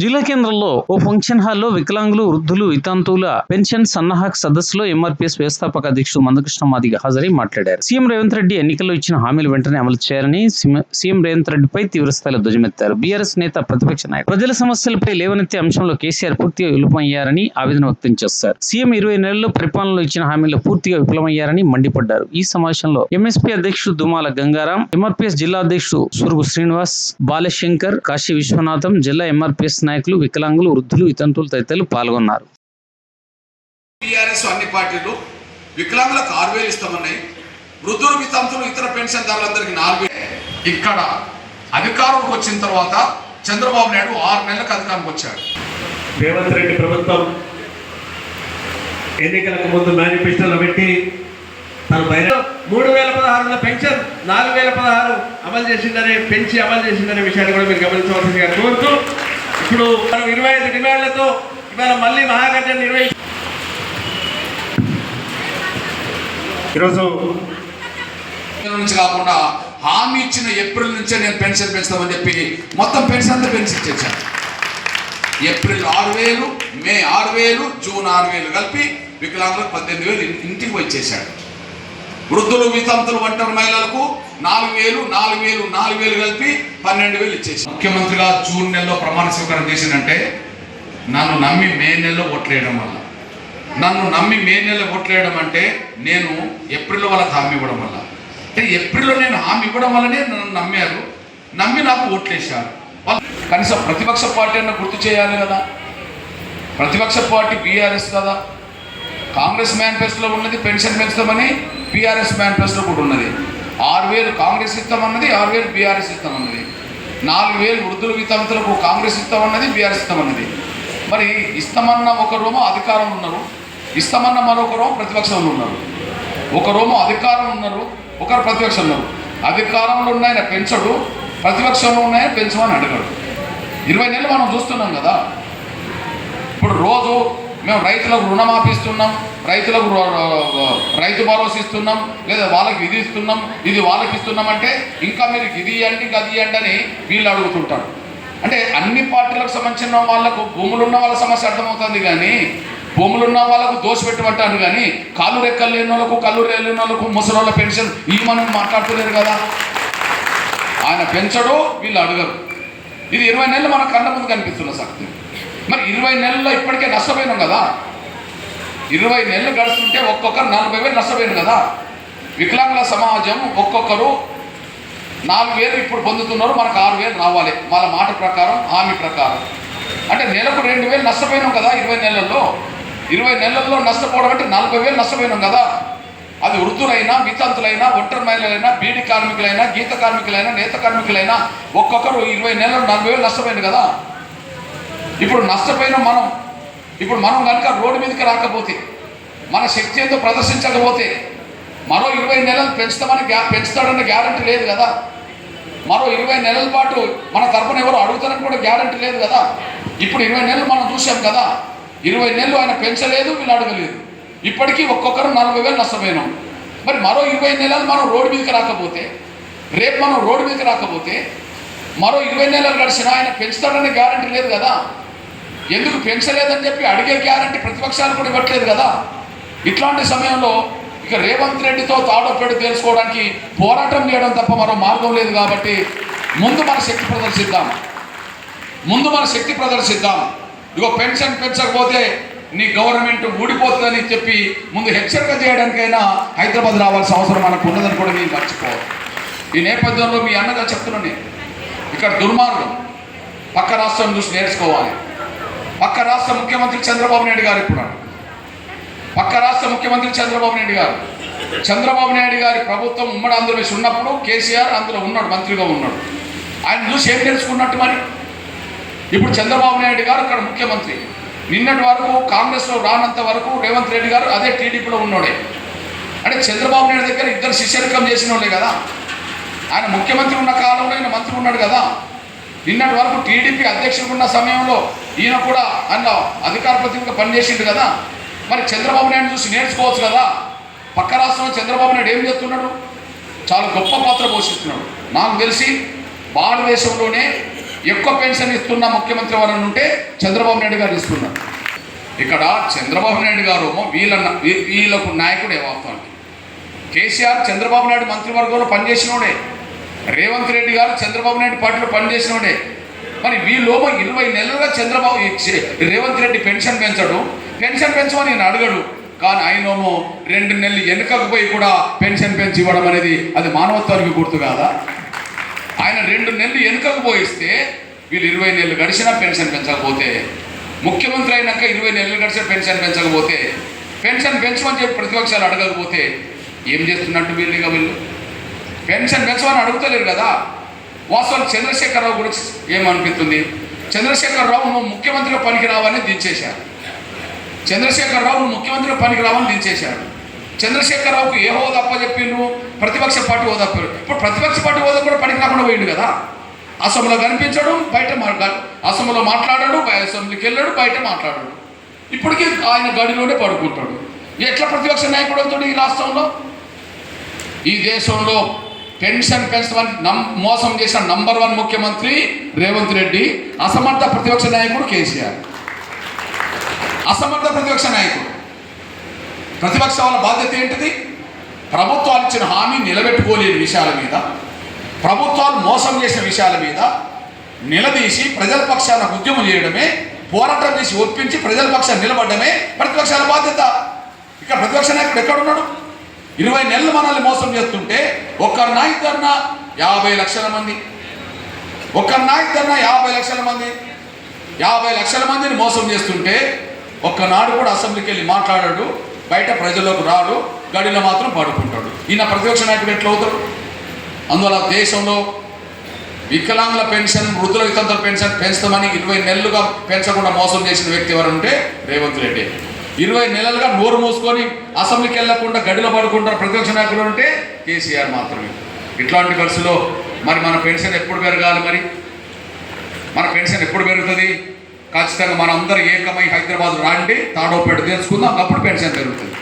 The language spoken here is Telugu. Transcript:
జిల్లా కేంద్రంలో ఓ ఫంక్షన్ హాల్లో వికలాంగులు వృద్ధులు వితంతువుల పెన్షన్ సన్నాహక సదస్సులో ఎంఆర్పీఎస్ వ్యవస్థాపక అధ్యక్షుడు మందకృష్ణ మాదిగ హాజరై మాట్లాడారు. సీఎం రేవంత్ రెడ్డి ఎన్నికల్లో ఇచ్చిన హామీలు వెంటనే అమలు చేయాలని సీఎం- రేవంత్ రెడ్డిపై తీవ్రస్థాయిలో ధ్వజమెత్తారు. బీఆర్ఎస్ నేత ప్రతిపక్ష నాయకుడు. ప్రజల సమస్యలపై లేవనెత్తే అంశంలో కేసీఆర్ పూర్తిగా విఫలమయ్యారని ఆవేదన వ్యక్తం చేస్తారు. సీఎం ఇరవై నెలల్లో పరిపాలనలో ఇచ్చిన హామీలు పూర్తిగా విఫలమయ్యారని మండిపడ్డారు. ఈ సమావేశంలో ఎంఎస్పీ అధ్యక్షుడు దుమాల గంగారాం ఎంఆర్పీఎస్ జిల్లా అధ్యక్షుడు సురుగు శ్రీనివాస్ బాలశంకర్ కాశీ విశ్వనాథం జిల్లా ఎంఆర్పీఎస్ నాయకులు వికలాంగులు వృద్ధులు వితంతువులు తదితరులు పాల్గొన్నారు. టీఆర్ఎస్ అన్ని పార్టీలు వికలాంగులకు ఆరు వేలు ఇస్తామన్నాయి. వృద్ధులు వితంతులు ఇతర పెన్షన్దారులందరికీ నాలుగు వేలు. ఇక్కడ అధికారంలోకి వచ్చిన తర్వాత చంద్రబాబు నాయుడు ఆరు నెలలకు అధికారంకి వచ్చాడు. రేవంత్ రెడ్డి ప్రభుత్వం ఎన్నికలకు ముందు మేనిఫెస్టోలో పెట్టి తన బహిరంగ మూడు వేల పదహారుల పెన్షన్ నాలుగు వేల పదహారు అమలు చేసిందనే పెంచి అమలు చేసిందనే విషయాన్ని కూడా మీరు గమనించవలసిందిగా కోరుతూ ఇప్పుడు మనం ఇరవై ఐదు డిమాండ్లతో ఇవాళ మళ్ళీ మహాగర్జన నిర్వహి ఈరోజు ఏప్రిల్ నుంచి కాకుండా హామీ ఇచ్చిన ఏప్రిల్ నుంచే నేను పెన్షన్ పెంచుతామని చెప్పి మొత్తం పెన్షన్ అంతా పెంచి ఇచ్చేసాను ఏప్రిల్ ఆరు వేలు మే ఆరు వేలు జూన్ ఆరు వేలు కలిపి వికలాంగులకు పద్దెనిమిది వేలు ఇంటికి వచ్చేసాడు వృద్ధులు వితంతులు ఒంటరి మహిళలకు నాలుగు వేలు నాలుగు వేలు నాలుగు వేలు కలిపి పన్నెండు వేలు ఇచ్చేసి. ముఖ్యమంత్రిగా జూన్ నెలలో ప్రమాణ స్వీకారం చేసిందంటే నన్ను నమ్మి మే నెలలో ఓట్లేయడం వల్ల. నన్ను నమ్మి మే నెలలో ఓట్లేయడం అంటే నేను ఏప్రిల్లో వాళ్ళకి హామీ ఇవ్వడం వల్ల. అంటే ఏప్రిల్లో నేను హామీ ఇవ్వడం వల్లనే నన్ను నమ్మారు. నమ్మి నాకు ఓట్లేశారు కనీసం ప్రతిపక్ష పార్టీ అన్న గుర్తు చేయాలి కదా. ప్రతిపక్ష పార్టీ బీఆర్ఎస్ కదా. కాంగ్రెస్ మేనిఫెస్టోలో ఉన్నది పెన్షన్ పెంచుతామని బీఆర్ఎస్ మేనిఫెస్టోలో కూడా ఉన్నది. ఆరు వేలు కాంగ్రెస్ ఇస్తామన్నది ఆరు వేలు బీఆర్ఎస్ ఇస్తామన్నది నాలుగు వేలు వృద్ధుల వితంతులకు కాంగ్రెస్ ఇస్తామన్నది బీఆర్ఎస్ ఇస్తామన్నది మరి ఇస్తామన్న ఒక రోమో అధికారంలో ఉన్నారు ఇస్తామన్న మరొక ప్రతిపక్షంలో ఉన్నారు. ఒకరోమో అధికారం ఉన్నారు ఒకరు ప్రతిపక్షంలో ఉన్నారు. అధికారంలో ఉన్నాయన పెంచడు ప్రతిపక్షంలో ఉన్నాయని పెంచమని అడగడు. ఇరవై నెలలు మనం చూస్తున్నాం కదా. ఇప్పుడు రోజు మేము రైతులకు రుణమాఫీ ఇస్తున్నాం రైతులకు రైతు భరోసా ఇస్తున్నాం లేదా వాళ్ళకి ఇది ఇస్తున్నాం ఇది వాళ్ళకి ఇస్తున్నాం అంటే ఇంకా మీరు ఇది ఇవ్వండి అది ఇవ్వండి అని వీళ్ళు అడుగుతుంటారు. అంటే అన్ని పార్టీలకు సంబంధించిన వాళ్ళకు భూములు ఉన్న వాళ్ళ సమస్య అర్థమవుతుంది కానీ భూములు ఉన్న వాళ్ళకు దోషపెట్టమంటారు కానీ కాళ్ళు రెక్కలు లేని వాళ్ళకు కళ్ళు లేని వాళ్ళకు ముసలి పెన్షన్ ఈ మనం మాట్లాడుతున్నారు కదా. ఆయన పెంచడు వీళ్ళు అడగరు. ఇది ఇరవై నెలలు మన కళ్ళ ముందు కనిపిస్తున్న శక్తి మరి ఇరవై నెలల్లో ఇప్పటికే నష్టపోయినాం కదా. ఇరవై నెలలు గడుస్తుంటే ఒక్కొక్కరు నలభై వేలు నష్టపోయాను కదా. వికలాంగుల సమాజం ఒక్కొక్కరు నాలుగు వేలు ఇప్పుడు పొందుతున్నారు మనకు ఆరు వేలు రావాలి. వాళ్ళ మాట ప్రకారం హామీ ప్రకారం. అంటే నెలకు రెండు వేలు నష్టపోయినాం కదా ఇరవై నెలల్లో. ఇరవై నెలల్లో నష్టపోవడం అంటే నలభై వేలు నష్టపోయినాం కదా. అది వృద్ధులైనా వితంతులైనా ఒంటరి మహిళలైనా బీడి కార్మికులైనా గీత కార్మికులైనా నేత కార్మికులైనా ఒక్కొక్కరు ఇరవై నెలలు నలభై వేలు నష్టపోయింది కదా. ఇప్పుడు నష్టపోయిన మనం ఇప్పుడు మనం కనుక రోడ్డు మీదకి రాకపోతే మన శక్తి ఏదో ప్రదర్శించకపోతే మరో ఇరవై నెలలు పెంచుతామని గ్యా పెంచుతాడన్న గ్యారంటీ లేదు కదా? మరో ఇరవై నెలల పాటు మన తరపున ఎవరు అడుగుతారని కూడా గ్యారంటీ లేదు కదా? ఇప్పుడు ఇరవై నెలలు మనం చూసాం కదా? ఇరవై నెలలు ఆయన పెంచలేదు వీళ్ళు అడగలేదు. ఇప్పటికీ ఒక్కొక్కరు నలభై వేలు నష్టపోయినాం. మరి మరో ఇరవై నెలలు మనం రోడ్డు మీదకి రాకపోతే రేపు మనం రోడ్డు మీదకి రాకపోతే మరో ఇరవై నెలలు గడిచినా ఆయన పెంచుతాడనే గ్యారంటీ లేదు కదా? ఎందుకు పెంచలేదని చెప్పి అడిగే గ్యారంటీ ప్రతిపక్షాలు కూడా ఇవ్వట్లేదు కదా? ఇట్లాంటి సమయంలో ఇక రేవంత్ రెడ్డితో తాడొప్పెడు తెలుసుకోవడానికి పోరాటం చేయడం తప్ప మరో మార్గం లేదు కాబట్టి ముందు మన శక్తి ప్రదర్శిద్దాం. ముందు మన శక్తి ప్రదర్శిద్దాం. ఇగో పెన్షన్ పెంచకపోతే నీ గవర్నమెంట్ ఊడిపోతుందని చెప్పి ముందు హెచ్చరిక చేయడానికైనా హైదరాబాద్ రావాల్సిన అవసరం మనకు ఉన్నదని కూడా మీరు మర్చిపోవాలి ఈ నేపథ్యంలో మీ అన్నగా చెప్తున్నాను నేను. ఇక్కడ దుర్మార్గం. పక్క రాష్ట్రం చూసి నేర్చుకోవాలి. పక్క రాష్ట్ర ముఖ్యమంత్రి చంద్రబాబు నాయుడు గారు ఇప్పుడు పక్క రాష్ట్ర ముఖ్యమంత్రి చంద్రబాబు నాయుడు గారు. చంద్రబాబు నాయుడు గారి ప్రభుత్వం ఉమ్మడి ఆంధ్రప్రదేశ్ ఉన్నప్పుడు కేసీఆర్ అందులో ఉన్నాడు మంత్రిగా ఉన్నాడు. ఆయన చూసి ఏం తెలుసుకున్నట్టు మరి? ఇప్పుడు చంద్రబాబు నాయుడు గారు ఇక్కడ ముఖ్యమంత్రి. నిన్నటి వరకు కాంగ్రెస్లో రానంత వరకు రేవంత్ రెడ్డి గారు అదే టీడీపీలో ఉన్నాడే. అంటే చంద్రబాబు నాయుడు దగ్గర ఇద్దరు శిష్యరికం చేసిన వాళ్ళే కదా. ఆయన ముఖ్యమంత్రి ఉన్న కాలంలో ఆయన మంత్రి ఉన్నాడు కదా. నిన్నటి వరకు టీడీపీ అధ్యక్షుడు ఉన్న సమయంలో ఈయన కూడా ఆయన అధికార ప్రతినిధిగా పనిచేసిండు కదా. మరి చంద్రబాబు నాయుడు చూసి నేర్చుకోవచ్చు కదా. పక్క రాష్ట్రంలో చంద్రబాబు నాయుడు ఏం చేస్తున్నాడు? చాలా గొప్ప పాత్ర పోషిస్తున్నాడు. నాకు తెలిసి భారతదేశంలోనే ఎక్కువ పెన్షన్ ఇస్తున్న ముఖ్యమంత్రి ఎవరైనా ఉంటే చంద్రబాబు నాయుడు గారు ఇస్తున్నారు. ఇక్కడ చంద్రబాబు నాయుడు గారు వీళ్ళ వీ- వీళ్ళకు నాయకుడు ఏమవుతాడు? కేసీఆర్ చంద్రబాబు నాయుడు మంత్రివర్గంలో పనిచేసినోడే. రేవంత్ రెడ్డి గారు చంద్రబాబు నాయుడు పార్టీలో పనిచేసినోడే. మరి వీళ్ళోమో ఇరవై నెలలుగా చంద్రబాబు రేవంత్ రెడ్డి పెన్షన్ పెంచడు. పెన్షన్ పెంచమని నేను అడగడు. కానీ ఆయనేమో రెండు నెలలు వెనుకకు పోయి కూడా పెన్షన్ పెంచి ఇవ్వడం అనేది అది మానవత్వానికి గుర్తు కాదా? ఆయన రెండు నెలలు వెనుకకు పోయిస్తే వీళ్ళు ఇరవై నెలలు గడిచినా పెన్షన్ పెంచకపోతే ముఖ్యమంత్రి అయినాక ఇరవై నెలలు గడిచిన పెన్షన్ పెంచకపోతే పెన్షన్ పెంచమని చెప్పి ప్రతిపక్షాలు అడగకపోతే ఏం చేస్తున్నట్టు వీళ్ళు ఇక వీళ్ళు? పెన్షన్ పెంచమని అడుగుతలేరు కదా. వాస్తవానికి చంద్రశేఖరరావు గురించి ఏమనిపిస్తుంది? చంద్రశేఖరరావు నువ్వు ముఖ్యమంత్రిగా పనికిరావని దించేశారు. చంద్రశేఖరరావు నువ్వు ముఖ్యమంత్రిగా పనికిరావని దించేశాడు చంద్రశేఖరరావుకు ఏ హోదా అప్పచెప్పిండ్రు? ప్రతిపక్ష పార్టీ హోదా ఇప్పుడు ప్రతిపక్ష పార్టీ హోదా కూడా పనికి రాకుండా పోయిండు కదా? అసెంబ్లీలో కనిపించడు బయట అసెంబ్లీలో మాట్లాడాడు అసెంబ్లీకి వెళ్ళాడు బయట మాట్లాడాడు. ఇప్పటికీ ఆయన గడిలోనే పడుకుంటాడు. ఎట్లా ప్రతిపక్ష నాయకుడు అవుతాడు ఈ రాష్ట్రంలో? ఈ దేశంలో పెన్షన్ పెన్షన్ నం మోసం చేసిన నంబర్ వన్ ముఖ్యమంత్రి రేవంత్ రెడ్డి అసమర్థ ప్రతిపక్ష నాయకుడు కేసీఆర్. అసమర్థ ప్రతిపక్ష నాయకుడు. ప్రతిపక్ష వాళ్ళ బాధ్యత ఏంటిది? ప్రభుత్వాలు ఇచ్చిన హామీ నిలబెట్టుకోలేని విషయాల మీద ప్రభుత్వాలు మోసం చేసిన విషయాల మీద నిలదీసి ప్రజల పక్షాన ఉద్యమం చేయడమే పోరాటం చేసి ఒప్పించి ప్రజల పక్షాన్ని నిలబడమే ప్రతిపక్షాల బాధ్యత. ఇక్కడ ప్రతిపక్ష నాయకుడు ఎక్కడున్నాడు ఇరవై నెలలు మనల్ని మోసం చేస్తుంటే ఒక్కరినా ఇద్దరినా యాభై లక్షల మంది. ఒక్కరినా ఇద్దరినా యాభై లక్షల మంది. యాభై లక్షల మందిని మోసం చేస్తుంటే ఒక్కనాడు కూడా అసెంబ్లీకి వెళ్ళి మాట్లాడాడు బయట ప్రజల్లోకి రాడు గడిలో మాత్రం పడుకుంటాడు. ఈయన ప్రతిపక్ష నాయకుడు ఎట్లా అవుతాడు? అందువల్ల దేశంలో వికలాంగుల పెన్షన్ వృద్ధుల వితంతుల పెన్షన్ పెంచుతామని ఇరవై నెలలుగా పెంచకుండా మోసం చేసిన వ్యక్తి ఎవరంటే రేవంత్ రెడ్డి. ఇరవై నెలలుగా నోరు మూసుకొని అసెంబ్లీకి వెళ్ళకుండా గడిలో పడుకుంటారు ప్రతిపక్ష నాయకులు అంటే కేసీఆర్ మాత్రమే. ఇట్లాంటి పరిస్థితిలో మరి మన పెన్షన్ ఎప్పుడు పెరగాలి మరి? మన పెన్షన్ ఎప్పుడు పెరుగుతుంది? ఖచ్చితంగా మనం అందరూ ఏకమై హైదరాబాద్ రాండి తాడోపేట తెలుసుకుందాం అప్పుడు పెన్షన్ పెరుగుతుంది.